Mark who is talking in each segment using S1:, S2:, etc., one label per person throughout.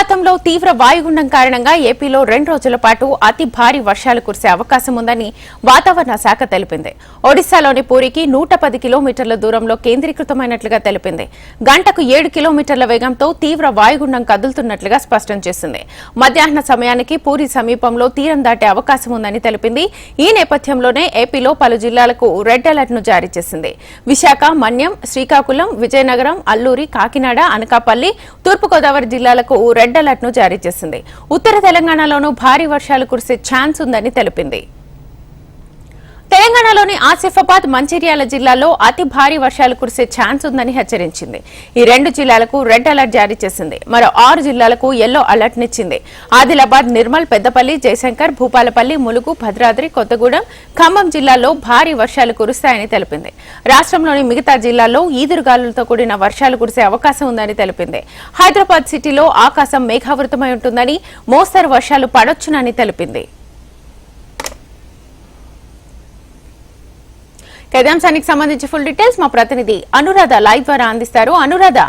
S1: at అస్సాంలో తీవ్ర వాయుగుండం కారణంగా ఏపీలో రెండు రోజుల పాటు అతి భారీ వర్షాలు కురిసే అవకాశం ఉందని వాతావరణ శాఖ తెలిపింది. ఒడిశాలోని పూరికి నూట పది కిలోమీటర్ల దూరంలో కేంద్రీకృతమైనట్లుగా తెలిపింది. గంటకు ఏడు కిలోమీటర్ల వేగంతో తీవ్ర వాయుగుండం కదులుతున్నట్లుగా స్పష్టం చేసింది. మధ్యాహ్న సమయానికి పూరి సమీపంలో తీరం దాటే అవకాశం ఉందని తెలిపింది. ఈ నేపథ్యంలోనే ఏపీలో పలు జిల్లాలకు రెడ్ అలర్ట్ను జారీ చేసింది. విశాఖ మన్యం శ్రీకాకుళం విజయనగరం అల్లూరి కాకినాడ అనకాపల్లి తూర్పుగోదావరి జిల్లాలకు రెడ్ అలర్ట్ ను జారీ చేసింది. ఉత్తర తెలంగాణలోనూ భారీ వర్షాలు కురిసే ఛాన్స్ ఉందని తెలిపింది. తెలంగాణలోని ఆసిఫాబాద్ మంచిర్యాల జిల్లాలో అతి భారీ వర్షాలు కురిసే ఛాన్స్ ఉందని హెచ్చరించింది. ఈ రెండు జిల్లాలకు రెడ్ అలర్ట్ జారీ చేసింది. మరో ఆరు జిల్లాలకు ఎల్లో అలర్ట్ నిచ్చింది. ఆదిలాబాద్ నిర్మల్ పెద్దపల్లి జయశంకర్ భూపాలపల్లి ములుగు భద్రాద్రి కొత్తగూడెం ఖమ్మం జిల్లాల్లో భారీ వర్షాలు కురుస్తాయని తెలిపింది. రాష్ట్రంలోని మిగతా జిల్లాల్లో ఈదురుగాలులతో కూడిన వర్షాలు కురిసే అవకాశం ఉందని తెలిపింది. హైదరాబాద్ సిటీలో ఆకాశం మేఘావృతమై ఉంటుందని మోస్తరు వర్షాలు పడొచ్చునని తెలిపింది. కదాంశానికి సంబంధించి ఫుల్ డీటెయిల్స్ మా ప్రతినిధి అనురాధ లైవ్ ద్వారా అందిస్తారు. అనురాధ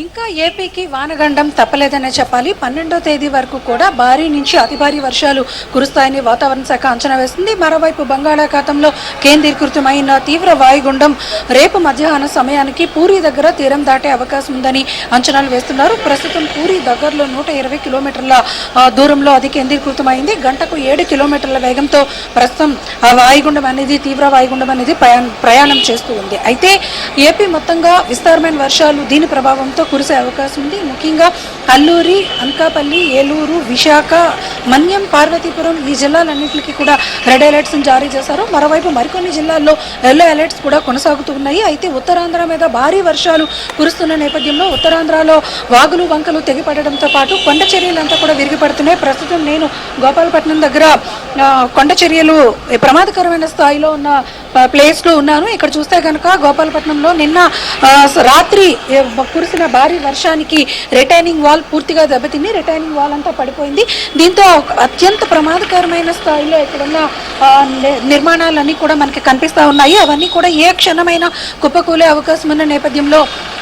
S2: ఇంకా ఏపీకి వానగండం తప్పలేదనే చెప్పాలి. పన్నెండో తేదీ వరకు కూడా భారీ నుంచి అతి భారీ వర్షాలు కురుస్తాయని వాతావరణ శాఖ అంచనా వేస్తుంది మరోవైపు బంగాళాఖాతంలో కేంద్రీకృతమైన తీవ్ర వాయుగుండం రేపు మధ్యాహ్న సమయానికి పూరి దగ్గర తీరం దాటే అవకాశం ఉందని అంచనాలు వేస్తున్నారు. ప్రస్తుతం పూరి దగ్గరలో నూట ఇరవై కిలోమీటర్ల దూరంలో అది కేంద్రీకృతమైంది. గంటకు ఏడు కిలోమీటర్ల వేగంతో ప్రస్తుతం ఆ వాయుగుండం అనేది తీవ్ర వాయుగుండం అనేది ప్రయాణం చేస్తూ ఉంది. అయితే ఏపీ మొత్తంగా విస్తారమైన వర్షాలు దీని ప్రభావంతో కురిసే అవకాశం ఉంది. ముఖ్యంగా అల్లూరి అనకాపల్లి ఏలూరు విశాఖ మన్యం పార్వతీపురం ఈ జిల్లాలన్నింటికి కూడా రెడ్ అలర్ట్స్ జారీ చేశారు. మరోవైపు మరికొన్ని జిల్లాల్లో ఎల్లో అలర్ట్స్ కూడా కొనసాగుతూ ఉన్నాయి అయితే ఉత్తరాంధ్ర మీద భారీ వర్షాలు కురుస్తున్న నేపథ్యంలో ఉత్తరాంధ్రలో వాగులు వంకలు తెగిపడడంతో పాటు కొండ చర్యలంతా కూడా విరిగిపడుతున్నాయి. ప్రస్తుతం నేను గోపాలపట్నం దగ్గర కొండచర్యలు కొండ చర్యలు ప్రమాదకరమైన స్థాయిలో ఉన్న ప్లేస్లో ఉన్నాను. ఇక్కడ చూస్తే కనుక గోపాలపట్నంలో నిన్న రాత్రి కురిసిన భారీ వర్షానికి రిటైనింగ్ వాల్ పూర్తిగా దెబ్బతింది. రిటైనింగ్ వాల్ అంతా పడిపోయింది. దీంతో అత్యంత ప్రమాదకరమైన స్థాయిలో ఇక్కడున్న నిర్మాణాలన్నీ కూడా మనకి కనిపిస్తూ ఉన్నాయి. అవన్నీ కూడా ఏ క్షణమైన కుప్పకూలే అవకాశం ఉన్న నేపథ్యంలో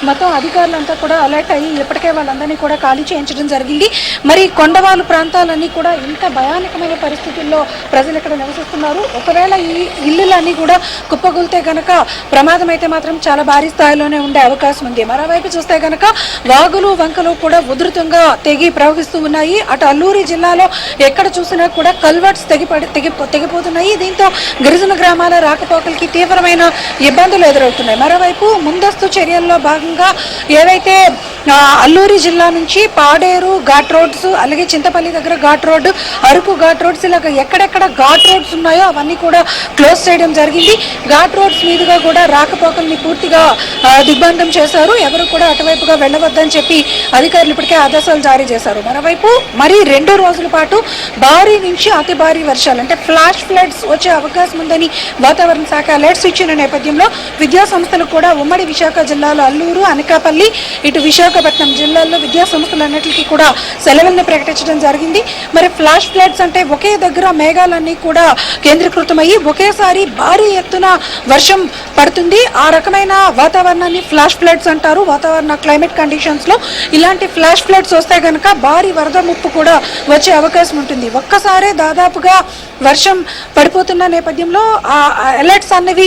S2: మొత్తం అధికారులంతా కూడా అలర్ట్ అయ్యి ఇప్పటికే వాళ్ళందరినీ కూడా ఖాళీ చేయించడం జరిగింది. మరి కొండవాళ్ళు ప్రాంతాలన్నీ కూడా ఇంత భయానకమైన పరిస్థితుల్లో ప్రజలు ఇక్కడ నివసిస్తున్నారు. ఒకవేళ ఈ ఇల్లులన్నీ కూడా కుప్పగూలితే గనక ప్రమాదం అయితే మాత్రం చాలా భారీ స్థాయిలోనే ఉండే అవకాశం ఉంది. మరోవైపు చూస్తే గనక వాగులు వంకలు కూడా ఉధృతంగా తెగి ప్రవహిస్తూ ఉన్నాయి. అటు అల్లూరి జిల్లాలో ఎక్కడ చూసినా కూడా కల్వర్ట్స్ తెగిపడి తెగి తెగిపోతున్నాయి. దీంతో గిరిజన గ్రామాల రాకపోకలకి తీవ్రమైన ఇబ్బందులు ఎదురవుతున్నాయి. మరోవైపు ముందస్తు చర్యల్లో భాగంగా ఏవైతే అల్లూరి జిల్లా నుంచి పాడేరు ఘాట్ రోడ్స్ అలాగే చింతపల్లి దగ్గర ఘాట్ రోడ్డు అరకు ఘాట్ రోడ్స్ ఇలాగ ఎక్కడెక్కడ ఘాట్ రోడ్స్ ఉన్నాయో అవన్నీ కూడా క్లోజ్ చేయడం జరిగింది. ఘాట్ రోడ్స్ మీదుగా కూడా రాకపోకల్ని పూర్తిగా దిగ్బంధం చేశారు. ఎవరు కూడా అటువైపుగా వెళ్ళవద్దని చెప్పి అధికారులు ఇప్పటికే ఆదేశాలు జారీ చేశారు. మరోవైపు మరి రెండు రోజుల పాటు భారీ నుంచి అతి భారీ వర్షాలు అంటే ఫ్లాష్ ఫ్లడ్స్ వచ్చే అవకాశం ఉందని వాతావరణ శాఖ అలర్ట్స్ ఇచ్చిన నేపథ్యంలో విద్యా సంస్థలు కూడా ఉమ్మడి విశాఖ జిల్లాలో అల్లూరు అనకాపల్లి ఇటు విశాఖపట్నం జిల్లాల్లో విద్యా సంస్థలన్నిటికీ కూడా సెలవులను ప్రకటించడం జరిగింది. మరి ఫ్లాష్ ఫ్లడ్స్ అంటే ఒకే దగ్గర మేఘాలన్నీ కూడా కేంద్రీకృతమయ్యి ఒకేసారి భారీ ఎత్తున వర్షం పడుతుంది. ఆ రకమైన వాతావరణాన్ని ఫ్లాష్ ఫ్లడ్స్ అంటారు. వాతావరణ క్లైమేట్ కండిషన్స్లో ఇలాంటి ఫ్లాష్ ఫ్లడ్స్ వస్తే కనుక భారీ వరద ముప్పు కూడా వచ్చే అవకాశం ఉంటుంది. ఒక్కసారే దాదాపుగా వర్షం పడిపోతున్న నేపథ్యంలో ఆ అలర్ట్స్ అన్నవి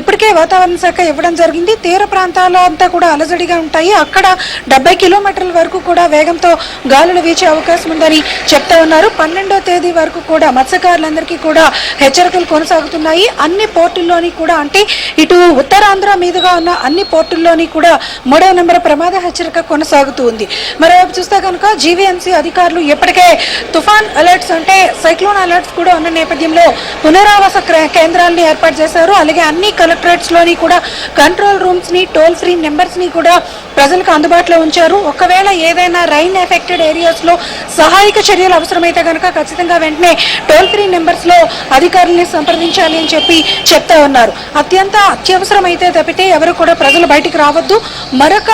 S2: ఇప్పటికే వాతావరణ శాఖ ఇవ్వడం జరిగింది. తీర ప్రాంతాల్లో అంతా కూడా అలజడిగా ఉంటాయి. అక్కడ డెబ్బై కిలోమీటర్ల వరకు కూడా వేగంతో గాలులు వీచే అవకాశం ఉందని చెప్తా ఉన్నారు. పన్నెండో తేదీ వరకు కూడా మత్స్యకారులందరికీ కూడా హెచ్చరికలు కొనసాగుతున్నాయి. అన్ని పోర్టుల్లోని కూడా అంటే ఇటు ఉత్తరాంధ్ర మీదుగా ఉన్న అన్ని పోర్టుల్లోని కూడా మూడవ నెంబర్ ప్రమాద హెచ్చరిక కొనసాగుతూ ఉంది. మరోవైపు చూస్తే కనుక జీవీఎంసీ అధికారులు ఇప్పటికే తుఫాన్ అలర్ట్స్ అంటే సైక్లోన్ అలర్ట్స్ కూడా ఉన్న నేపథ్యంలో పునరావాస కేంద్రాలని ఏర్పాటు చేశారు. అలాగే అన్ని కలెక్టరేట్స్లోని కూడా కంట్రోల్ రూమ్స్ని టోల్ ఫ్రీ నెంబర్స్ని కూడా ప్రజలకు అందుబాటులో ఉంచారు. ఒకవేళ ఏదైనా రైన్ ఎఫెక్టెడ్ ఏరియాస్లో సహాయక చర్యలు అవసరమైతే కనుక ఖచ్చితంగా వెంటనే టోల్ ఫ్రీ నెంబర్స్లో అధికారుల్ని సంప్రదించాలి అని చెప్పి చెప్తా ఉన్నారు. అత్యంత అత్యవసరమైతే తప్పితే ఎవరు కూడా ప్రజలు బయటికి రావద్దు. మరొక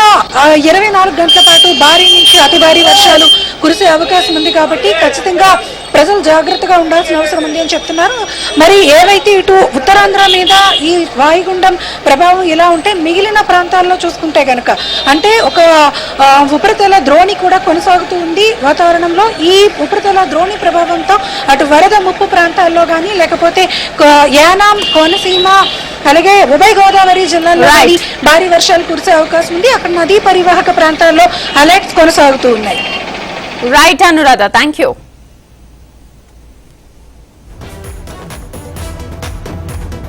S2: ఇరవై నాలుగు గంటల పాటు భారీ నుంచి అతి భారీ వర్షాలు కురిసే అవకాశం ఉంది కాబట్టి ఖచ్చితంగా ప్రజలు జాగ్రత్తగా ఉండాల్సిన అవసరం ఉంది అని చెప్తున్నారు. మరి ఏవైతే ఇటు ఉత్తరాంధ్ర మీద ఈ వాయుగుండం ప్రభావం ఇలా ఉంటే మిగిలిన ప్రాంతాల్లో చూసుకుంటే గనక అంటే ఒక ఉపరితల ద్రోణి కూడా కొనసాగుతూ ఉంది వాతావరణంలో. ఈ ఉపరితల ద్రోణి ప్రభావంతో అటు వరద ముప్పు ప్రాంతాల్లో కానీ లేకపోతే యానాం కోనసీమ అలాగే ఉభయ గోదావరి. కానీ భారీ వర్షాలు కురిసే అవకాశం ఉంది. అక్కడ నదీ పరివాహక ప్రాంతాల్లో అలర్ట్స్ కొనసాగుతూ ఉన్నాయి.
S1: Right Anuradha thank you